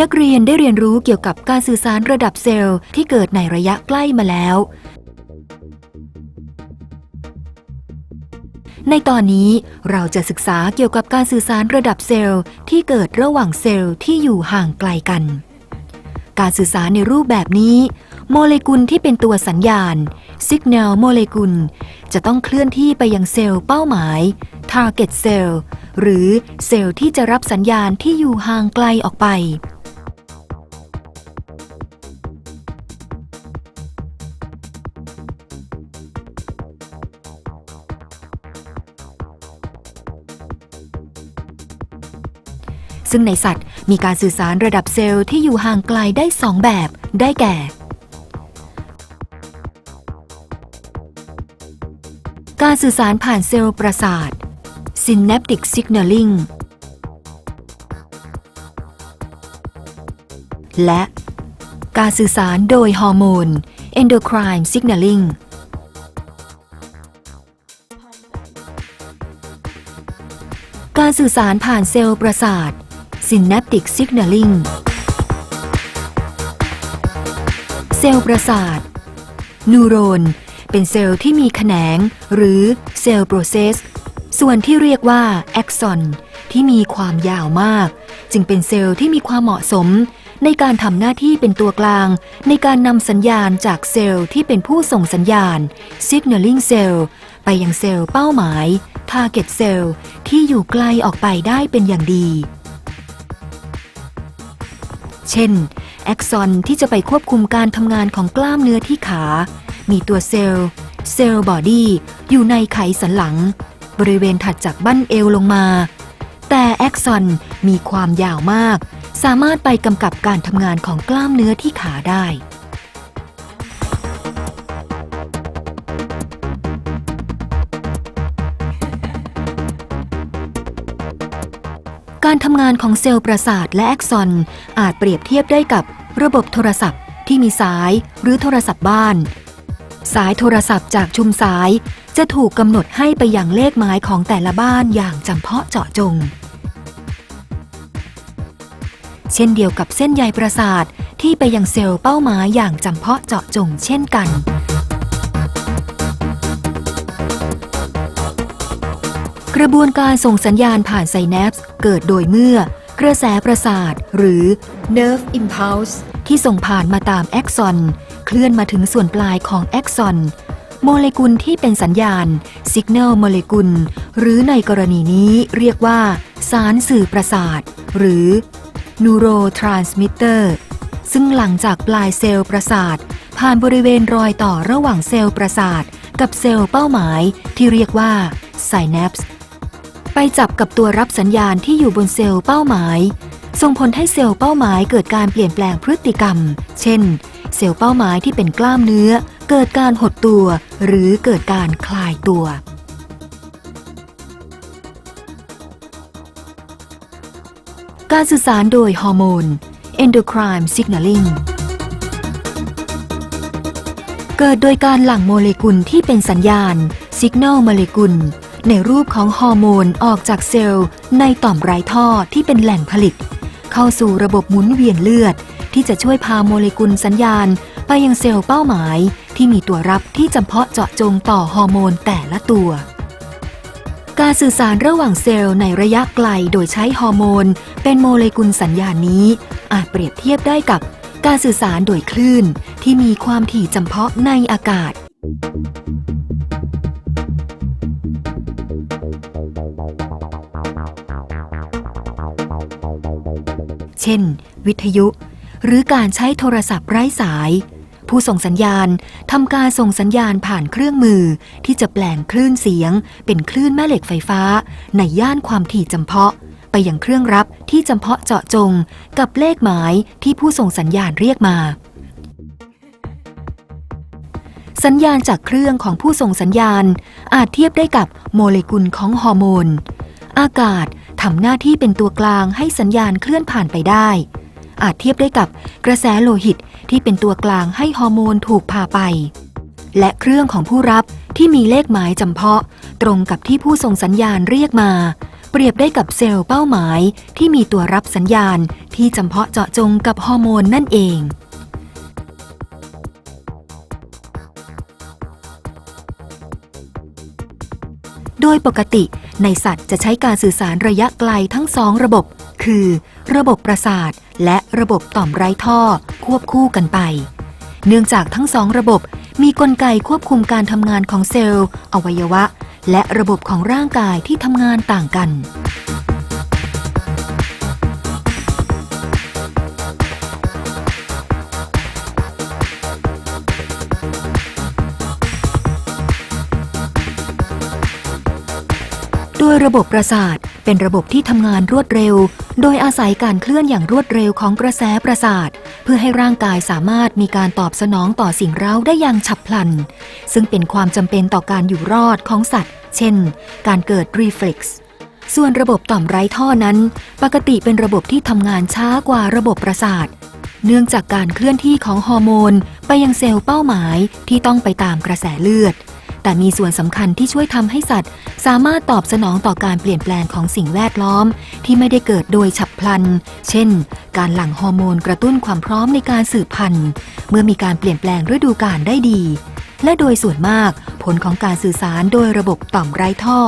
นักเรียนได้เรียนรู้เกี่ยวกับการสื่อสารระดับเซลล์ที่เกิดในระยะใกล้มาแล้ว ในตอนนี้เราจะศึกษาเกี่ยวกับการสื่อสารระดับเซลล์ที่เกิดระหว่างเซลล์ที่อยู่ห่างไกลกัน การสื่อสารในรูปแบบนี้ โมเลกุลที่เป็นตัวสัญญาณ Signal โมเลกุล จะต้องเคลื่อนที่ไปยังเซลล์เป้าหมาย Target Cell หรือเซลล์ที่จะรับสัญญาณที่อยู่ห่างไกลออกไป ซึ่งในสัตว์มีการสื่อสารระดับเซลล์ที่อยู่ห่างไกลได้2แบบ ได้แก่ การสื่อสารผ่านเซลล์ประสาท synaptic signaling และการสื่อสารโดยฮอร์โมน endocrine signaling การสื่อสารผ่านเซลล์ประสาท synaptic signaling เซลล์ประสาท นูโรน เป็นเซลล์ที่มีแขนง หรือเซลล์โปรเซส ส่วนที่เรียกว่าแอ็กซอนที่มีความยาวมาก จึงเป็นเซลล์ที่มีความเหมาะสม ในการทำหน้าที่เป็นตัวกลาง ในการนำสัญญาณจากเซลล์ที่เป็นผู้ส่งสัญญาณ signaling cell ไปยังเซลล์เป้าหมาย target cell ที่อยู่ไกลออกไปได้เป็นอย่างดี เช่น แอ็กซอนที่จะไปควบคุมการทำงานของกล้ามเนื้อที่ขา มีตัวเซลล์เซลล์บอดี้อยู่ในไขสันหลัง บริเวณถัดจากบั้นเอวลงมา แต่แอ็กซอนมีความยาวมาก สามารถไปกำกับการทำงานของกล้ามเนื้อที่ขาได้การทำงานของเซลล์ประสาทและแอ็กซอน อาจเปรียบเทียบได้กับระบบโทรศัพท์ที่มีสายหรือโทรศัพท์บ้าน สายโทรศัพท์จากชุมสาย จะถูกกำหนดให้ไปยังเลขหมายของแต่ละบ้านอย่างจำเพาะเจาะจง เช่นเดียวกับเส้นใยประสาทที่ไปยังเซลล์เป้าหมายอย่างจำเพาะเจาะจงเช่นกันกระบวนการส่งสัญญาณผ่านไซแนปส์เกิดโดยเมื่อกระแสประสาทหรือ nerve impulse ที่ส่งผ่านมาตามแอ็กซอน เคลื่อนมาถึงส่วนปลายของแอ็กซอน โมเลกุลที่เป็นสัญญาณ signal โมเลกุล หรือในกรณีนี้เรียกว่า สารสื่อประสาท หรือ neurotransmitter ซึ่งหลังจากปลายเซลล์ประสาท ผ่านบริเวณรอยต่อระหว่างเซลล์ประสาท กับเซลล์เป้าหมายที่เรียกว่า synapse ไปจับกับตัวรับสัญญาณที่อยู่บนเซลล์เป้าหมาย ส่งผลให้เซลล์เป้าหมายเกิดการเปลี่ยนแปลงพฤติกรรม เช่น เซลล์เป้าหมายที่เป็นกล้ามเนื้อ เกิดการหดตัว หรือเกิดการคลายตัวการสื่อสารโดยฮอร์โมน endocrine signaling เกิดโดยการหลั่งโมเลกุลที่เป็นสัญญาณ signal โมเลกุล ในรูปของฮอร์โมนออกจากเซลล์ในต่อมไร้ท่อที่เป็นแหล่งผลิต เข้าสู่ระบบหมุนเวียนเลือด ที่จะช่วยพาโมเลกุลสัญญาณ ไปยังเซลล์เป้าหมาย ที่มีตัวรับที่จำเพาะเจาะจงต่อฮอร์โมนแต่ละตัว การสื่อสารระหว่างเซลล์ในระยะไกลโดยใช้ฮอร์โมน เป็นโมเลกุลสัญญาณนี้ อาจเปรียบเทียบได้กับการสื่อสารโดยคลื่น ที่มีความถี่จำเพาะในอากาศเช่น วิทยุ หรือการใช้โทรศัพท์ไร้สาย ผู้ส่งสัญญาณทำการส่งสัญญาณผ่านเครื่องมือ ที่จะแปลงคลื่นเสียง เป็นคลื่นแม่เหล็กไฟฟ้า ในย่านความถี่จำเพาะ ไปยังเครื่องรับที่จำเพาะเจาะจง กับเลขหมายที่ผู้ส่งสัญญาณเรียกมาสัญญาณจากเครื่องของผู้ส่งสัญญาณ อาจเทียบได้กับโมเลกุลของฮอร์โมน อากาศทำหน้าที่เป็นตัวกลางให้สัญญาณเคลื่อนผ่านไปได้ อาจเทียบได้กับกระแสโลหิตที่เป็นตัวกลางให้ฮอร์โมนถูกพาไป และเครื่องของผู้รับที่มีเลขหมายจำเพาะ ตรงกับที่ผู้ส่งสัญญาณเรียกมา เปรียบได้กับเซลล์เป้าหมายที่มีตัวรับสัญญาณที่จำเพาะเจาะจงกับฮอร์โมนนั่นเองโดยปกติในสัตว์จะใช้การสื่อสารระยะไกลทั้งสองระบบ คือ ระบบประสาทและระบบต่อมไร้ท่อควบคู่กันไป เนื่องจากทั้งสองระบบมีกลไกควบคุมการทำงานของเซลล์ อวัยวะ และระบบของร่างกายที่ทำงานต่างกัน ยระบบประสาท เป็นระบบที่ทำงานรวดเร็ว โดยอาศัยการเคลื่อนอย่างรวดเร็วของกระแสประสาท เพื่อให้ร่างกายสามารถมีการตอบสนองต่อสิ่งเร้าได้อย่างฉับพลัน ซึ่งเป็นความจำเป็นต่อการอยู่รอดของสัตว์ เช่น การเกิดรีเฟล็กซ์ส่วนระบบต่อมไร้ท่อนั้น ปกติเป็นระบบที่ทำงานช้ากว่าระบบประสาท เนื่องจากการเคลื่อนที่ของฮอร์โมน ไปยังเซลล์เป้าหมายที่ต้องไปตามกระแสเลือด แต่มีส่วนสำคัญที่ช่วยทำให้สัตว์ สามารถตอบสนองต่อการเปลี่ยนแปลงของสิ่งแวดล้อม ที่ไม่ได้เกิดโดยฉับพลัน เช่น การหลั่งฮอร์โมนกระตุ้นความพร้อมในการสืบพันธุ์ เมื่อมีการเปลี่ยนแปลงฤดูกาลได้ดี และโดยส่วนมาก ผลของการสื่อสารโดยระบบต่อมไร้ท่อ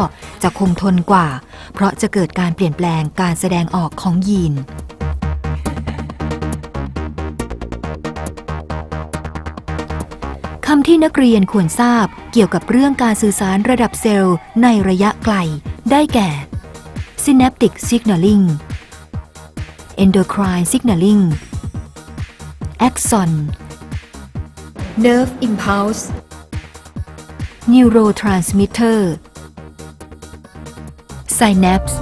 จะคงทนกว่า เพราะจะเกิดการเปลี่ยนแปลงการแสดงออกของยีน ที่นักเรียนควรทราบเกี่ยวกับเรื่องการสื่อสารระดับเซลล์ในระยะไกล ได้แก่ synaptic signaling endocrine signaling axon nerve impulse neurotransmitter synapse